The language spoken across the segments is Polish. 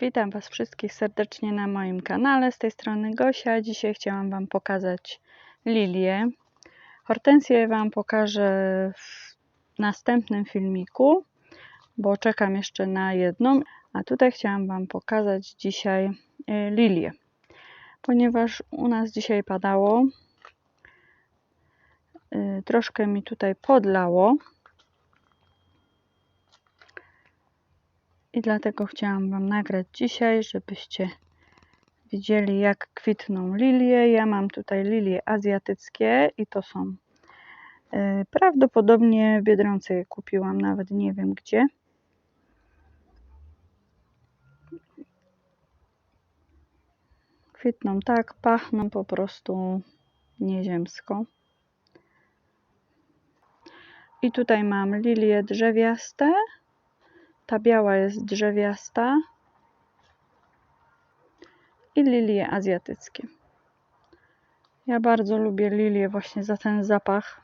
Witam Was wszystkich serdecznie na moim kanale. Z tej strony Gosia. Dzisiaj chciałam Wam pokazać lilię. Hortensję Wam pokażę w następnym filmiku, bo czekam jeszcze na jedną. A tutaj chciałam Wam pokazać dzisiaj y, lilię, ponieważ u nas dzisiaj padało. y, Troszkę mi tutaj podlało. I dlatego chciałam Wam nagrać dzisiaj, żebyście widzieli jak kwitną lilie. Ja mam tutaj lilie azjatyckie i to są y, prawdopodobnie w Biedronce je kupiłam, nawet nie wiem gdzie. Kwitną tak, pachną po prostu nieziemsko. I tutaj mam lilie drzewiaste. Ta biała jest drzewiasta. I lilie azjatyckie. Ja bardzo lubię lilie właśnie za ten zapach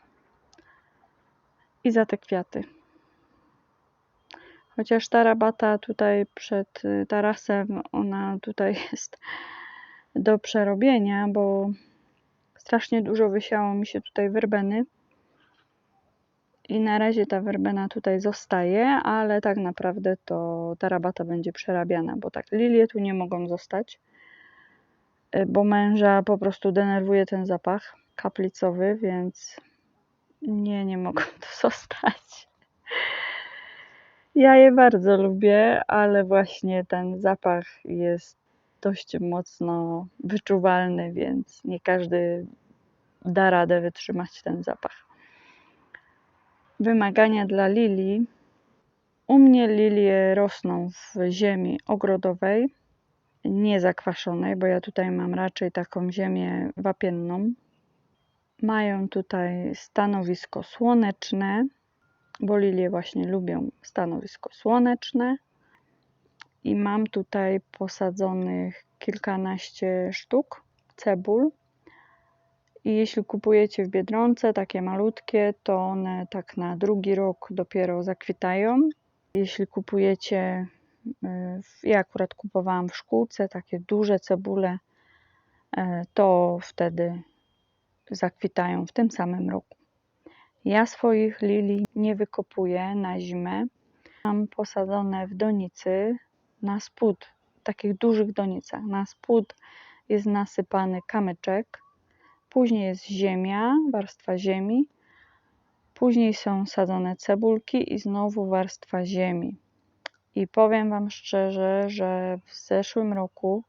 i za te kwiaty. Chociaż ta rabata tutaj przed y, tarasem, ona tutaj jest do przerobienia, bo strasznie dużo wysiało mi się tutaj werbeny. I na razie ta werbena tutaj zostaje, ale tak naprawdę to ta rabata będzie przerabiana, bo tak lilie tu nie mogą zostać, y, bo męża po prostu denerwuje ten zapach kaplicowy, więc nie, nie mogą tu zostać. Ja je bardzo lubię, ale właśnie ten zapach jest dość mocno wyczuwalny, więc nie każdy da radę wytrzymać ten zapach. Wymagania dla lilii. U mnie lilie rosną w ziemi ogrodowej, niezakwaszonej, bo ja tutaj mam raczej taką ziemię wapienną. Mają tutaj stanowisko słoneczne, bo lilie właśnie lubią stanowisko słoneczne. I mam tutaj posadzonych kilkanaście sztuk cebul. I jeśli kupujecie w Biedronce takie malutkie, to one tak na drugi rok dopiero zakwitają. Jeśli kupujecie, y, ja akurat kupowałam w szkółce takie duże cebule, y, to wtedy zakwitają w tym samym roku. Ja swoich lilii nie wykopuję na zimę. Mam posadzone w donicy na spód, takich dużych donicach. Na spód jest nasypany kamyczek, później jest ziemia, warstwa ziemi, później są sadzone cebulki i znowu warstwa ziemi. I powiem Wam szczerze, że w zeszłym roku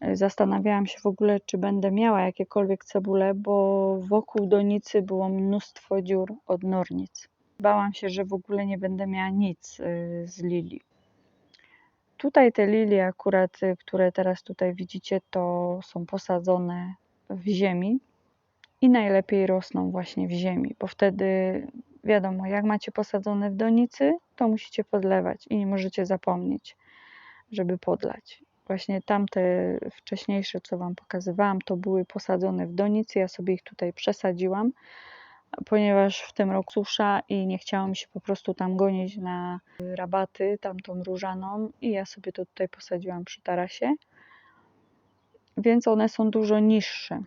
e, zastanawiałam się w ogóle, czy będę miała jakiekolwiek cebule, bo wokół donicy było mnóstwo dziur od nornic. Bałam się, że w ogóle nie będę miała nic y, z lilii. Tutaj te lilie akurat, y, które teraz tutaj widzicie, to są posadzone w ziemi i najlepiej rosną właśnie w ziemi, bo wtedy wiadomo, jak macie posadzone w donicy, to musicie podlewać i nie możecie zapomnieć, żeby podlać. Właśnie tamte wcześniejsze, co Wam pokazywałam, to były posadzone w donicy. Ja sobie ich tutaj przesadziłam, ponieważ w tym roku susza i nie chciało mi się po prostu tam gonić na rabaty, tamtą różaną i ja sobie to tutaj posadziłam przy tarasie. Więc one są dużo niższe.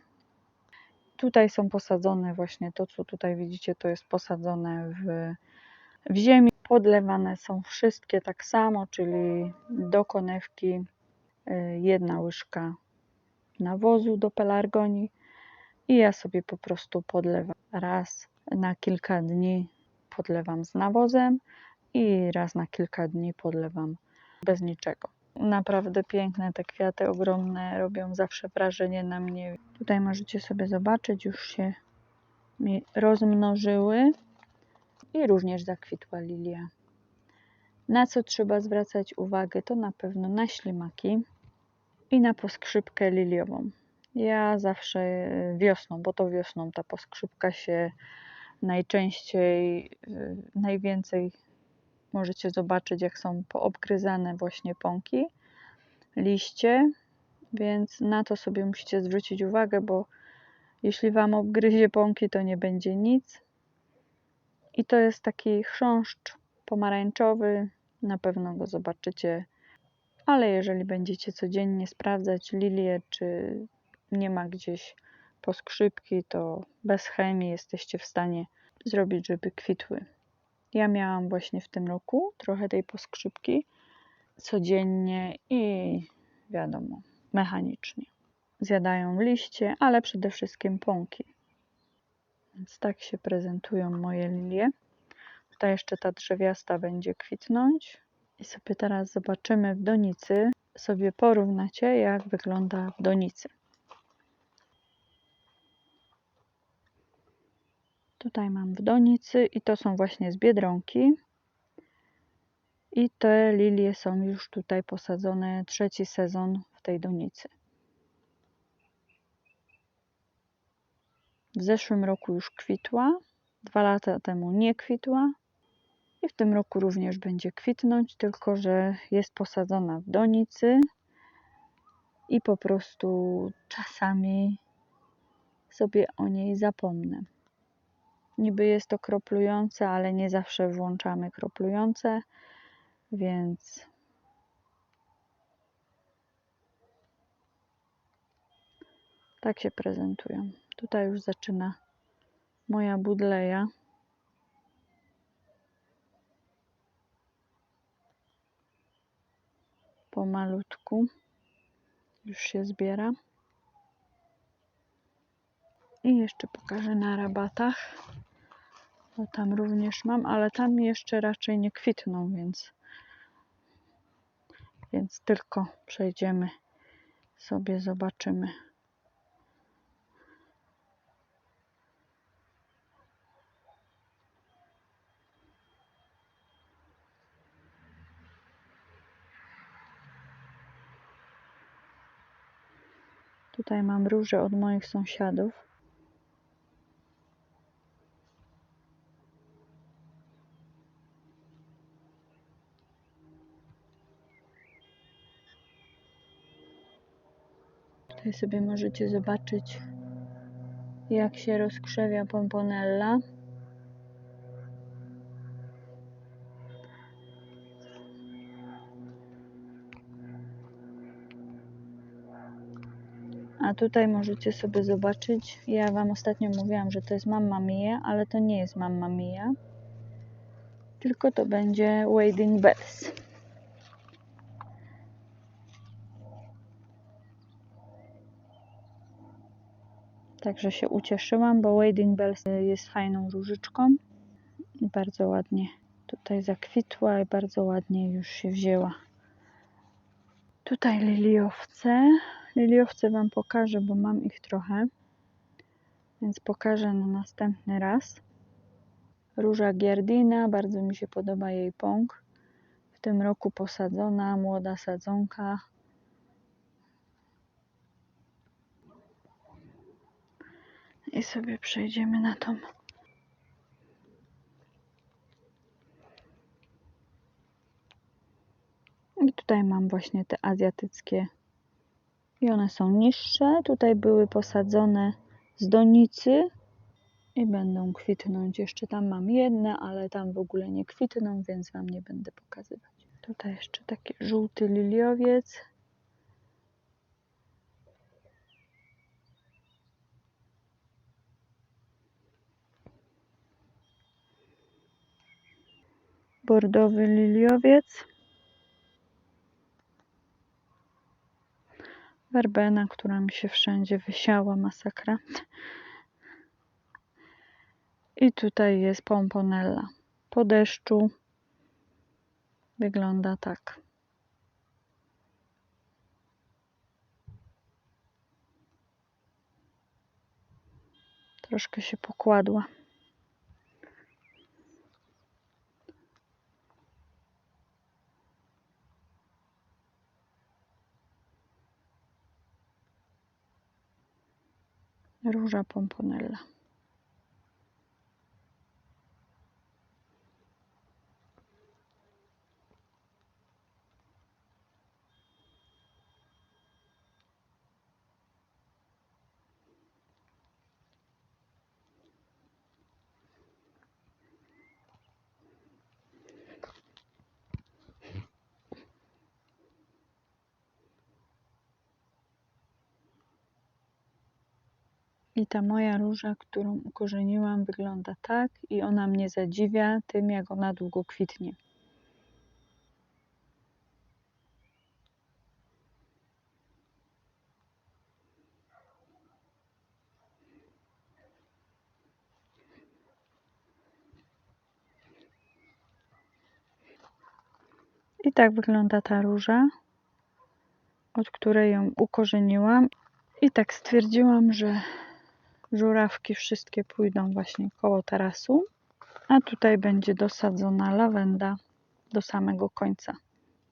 Tutaj są posadzone właśnie to, co tutaj widzicie, to jest posadzone w, w ziemi. Podlewane są wszystkie tak samo, czyli do konewki y, jedna łyżka nawozu do pelargonii i ja sobie po prostu podlewam raz na kilka dni podlewam z nawozem i raz na kilka dni podlewam bez niczego. Naprawdę piękne te kwiaty, ogromne, robią zawsze wrażenie na mnie. Tutaj możecie sobie zobaczyć, już się rozmnożyły i również zakwitła lilia. Na co trzeba zwracać uwagę, to na pewno na ślimaki i na poskrzypkę liliową. Ja zawsze wiosną, bo to wiosną ta poskrzypka się najczęściej, y, najwięcej możecie zobaczyć, jak są poobgryzane właśnie pąki, liście, więc na to sobie musicie zwrócić uwagę, bo jeśli Wam obgryzie pąki, to nie będzie nic. I to jest taki chrząszcz pomarańczowy, na pewno go zobaczycie ale jeżeli będziecie codziennie sprawdzać lilię, czy nie ma gdzieś poskrzypki, to bez chemii jesteście w stanie zrobić, żeby kwitły. Ja miałam właśnie w tym roku trochę tej poskrzypki codziennie i wiadomo, mechanicznie. Zjadają liście, ale przede wszystkim pąki. Więc tak się prezentują moje lilie. Tutaj jeszcze ta drzewiasta będzie kwitnąć. I sobie teraz zobaczymy w donicy, sobie porównacie, jak wygląda w donicy. Tutaj mam w donicy i to są właśnie z Biedronki. I te lilie są już tutaj posadzone trzeci sezon w tej donicy. W zeszłym roku już kwitła, dwa lata temu nie kwitła i w tym roku również będzie kwitnąć, tylko że jest posadzona w donicy i po prostu czasami sobie o niej zapomnę. Niby jest to kroplujące, ale nie zawsze włączamy kroplujące, więc tak się prezentują. Tutaj już zaczyna moja budleja. Pomalutku już się zbiera. I jeszcze pokażę na rabatach, bo tam również mam, ale tam jeszcze raczej nie kwitną, więc, więc tylko przejdziemy sobie, zobaczymy. Tutaj mam róże od moich sąsiadów. Tutaj sobie możecie zobaczyć, jak się rozkrzewia pomponella. A tutaj możecie sobie zobaczyć, ja Wam ostatnio mówiłam, że to jest Mamma Mia, ale to nie jest Mamma Mia, tylko to będzie Wading Bells. Także się ucieszyłam, bo Wading Bells jest fajną różyczką bardzo ładnie tutaj zakwitła i bardzo ładnie już się wzięła. Tutaj liliowce. Liliowce Wam pokażę, bo mam ich trochę, więc pokażę na następny raz. Róża Giardina, bardzo mi się podoba jej pąk. W tym roku posadzona, młoda sadzonka. I sobie przejdziemy na tą I tutaj mam właśnie te azjatyckie i one są niższe. Tutaj były posadzone z donicy i będą kwitnąć. Jeszcze tam mam jedne, ale tam w ogóle nie kwitną, więc Wam nie będę pokazywać. Tutaj jeszcze taki żółty liliowiec. Bordowy liliowiec. werbena, która mi się wszędzie wysiała, masakra. I tutaj jest pomponella. Po deszczu wygląda tak. Troszkę się pokładła. Róża pomponella. I ta moja róża, którą ukorzeniłam, wygląda tak i ona mnie zadziwia tym, jak ona długo kwitnie. I tak wygląda ta róża, od której ją ukorzeniłam. I tak stwierdziłam, że żurawki wszystkie pójdą właśnie koło tarasu, a tutaj będzie dosadzona lawenda do samego końca,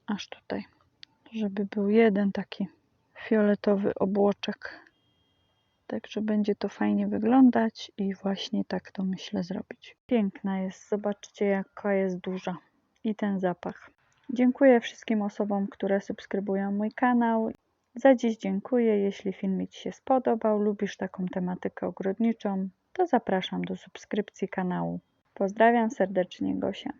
aż tutaj, żeby był jeden taki fioletowy obłoczek. Także będzie to fajnie wyglądać i właśnie tak to myślę zrobić. Piękna jest, zobaczcie jaka jest duża i ten zapach. Dziękuję wszystkim osobom, które subskrybują mój kanał. Za dziś dziękuję. Jeśli filmik Ci się spodobał, lubisz taką tematykę ogrodniczą, to zapraszam do subskrypcji kanału. Pozdrawiam serdecznie, Gosia.